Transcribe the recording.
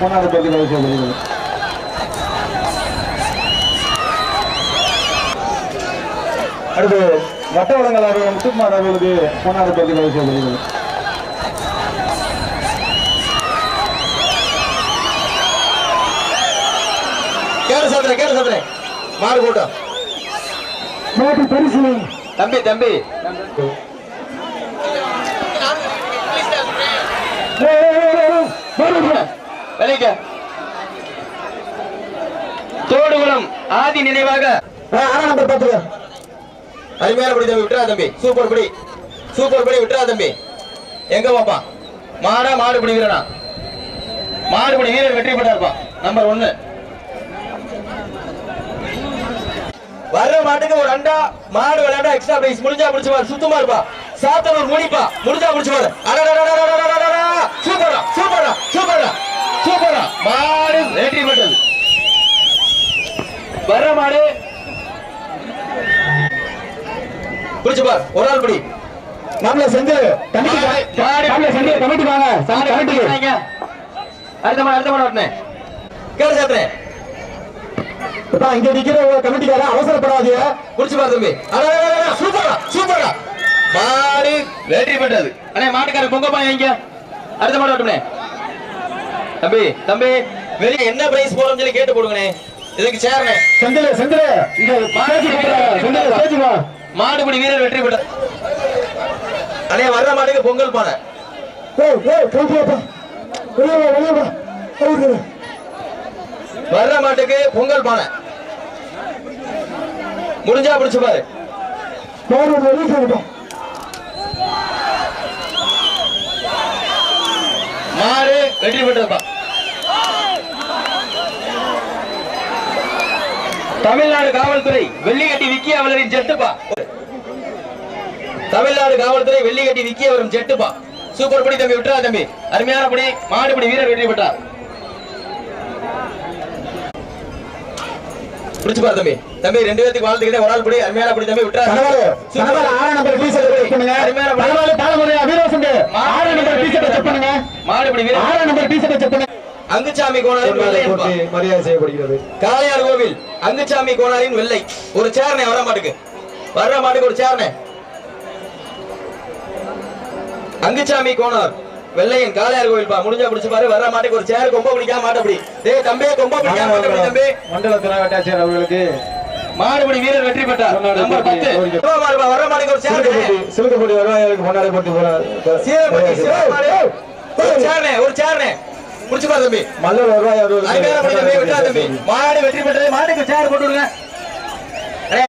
மூணாவது பகுதி வேலை செய்கிறது அடுத்து வட்ட வளங்கள் அவர்கள் முத்துக்குமார் அவர்களுக்கு மூணாவது பகுதி வேலை செய்கிறது கேளு சதுரே கேளு சதுரே மாறு கூட்டம் மாட்டு தம்பி தம்பி விலைக்க தோடுகுளம் ஆதி நினைவாக. நம்பர் அருமையான படி தம்பி விட்டுறா தம்பி. சூப்பர் படி சூப்பர் படி விட்டுறா தம்பி. எங்க பாப்பா? மாடா மாடு பிடி வீரனா? மாடு பிடி வீரர் வெற்றி பெற்றா இருப்பான் நம்பர் ஒன்னு. வர்ற மாட்டுக்கு ஒரு அண்டா மாடு விளையாண்டா எக்ஸ்ட்ரா பிரைஸ் முடிஞ்சா முடிச்சு பாரு சுத்தமா இருப்பா சாத்தனூர் முடிப்பா முடிஞ்சா முடிச்சு பாரு வர்ற மாடு. புடிச்சு பார் ஒரு ஆள் பிடி. நம்மள செஞ்சு கமிட்டி செஞ்சு கமிட்டி வாங்க. கமிட்டிக்கு அடுத்த மாடு அடுத்த மாடு சாத்துறேன் இங்க நிக்கிற ஒரு கமிட்டிக்கார அவசரப்படாதீங்க. புடிச்சு பாரு தம்பி. சூப்பரா சூப்பரா மாடு வெற்றி பெற்றது அண்ணே மாட்டுக்கார பொங்க பாய் இங்க அடுத்த மாடு தம்பி தம்பி வெளிய என்ன பிரைஸ் போறோம்னு சொல்லி கேட்டு போடுங்கண்ணே. இதுக்கு சேர்னே செந்தில செந்தில இங்க செந்தில சேஜிமா மாடுபிடி வீரர் வெற்றி பெற்ற அண்ணே வர்ற மாட்டுக்கு பொங்கல் பானை. வர்ற மாட்டுக்கு பொங்கல் பானை. முடிஞ்சா பிடிச்சு பாரு. மாடு வெற்றி பெற்றப்பா தமிழ்நாடு காவல்துறை வெள்ளிக்கட்டி விக்கி அவரின் ஜெட்டுப்பா தமிழ்நாடு காவல்துறை வெள்ளிக்கட்டி விக்கி அவரும் ஜெட்டுப்பா சூப்பர் படி தம்பி விட்டுறா தம்பி. அருமையான படி மாடுபடி வீரர் வெற்றி பெற்றார். பிடிச்சு பாரு தம்பி. தம்பி ரெண்டு பேத்துக்கு வாழ்த்துக்கிட்டே ஒரு ஆள் படி அருமையான படி தம்பி விட்டுறா ஆறாம் நம்பர் பண்ணுங்க. அருமையான படி. கனவாலு தாளமுறை வீரவசந்த். நம்பர் செக் பண்ணுங்க. மாடுபடி வீரர் ஆறாம் நம்பர் பண்ணுங்க. அங்குச்சாமி கோணாரின் வெள்ளையன்பா மரியாதை செய்யப்படுகிறது. காளையார் கோவில் அங்குச்சாமி கோணாரின் வெள்ளை. ஒரு சேர்னே வர மாட்டுக்கு. வர்ற மாட்டுக்கு ஒரு சேர்னே. அங்குச்சாமி கோணார் வெள்ளையன் காளையார் கோவில் பா முடிஞ்சா பிடிச்சு பாரு. வர்ற மாட்டுக்கு ஒரு சேர் கொம்ப பிடிக்காம மாட்டபடி டேய் தம்பி கொம்ப பிடிக்காம மாட்டபடி தம்பி. மண்டல திராவட்டாச்சியர் அவர்களுக்கு மாடுபடி வீரர் வெற்றி பெற்றார். நம்பர் பத்து. சிவா மாடுப்பா, வர்ற மாட்டுக்கு ஒரு சேர் சிலுக்கப்பட்டி வருவாய்களுக்கு கொண்டாடி போட்டு சீரப்பட்டி சிவா மாடு ஒரு போறார் சேர்னே ஒரு சேர்னே. புடிச்சு முடிச்சுப்பா தம்பி. மல்ல வருவாய் மாடு வெற்றி பெற்றது மாட்டுக்கு சேர் விடுங்க.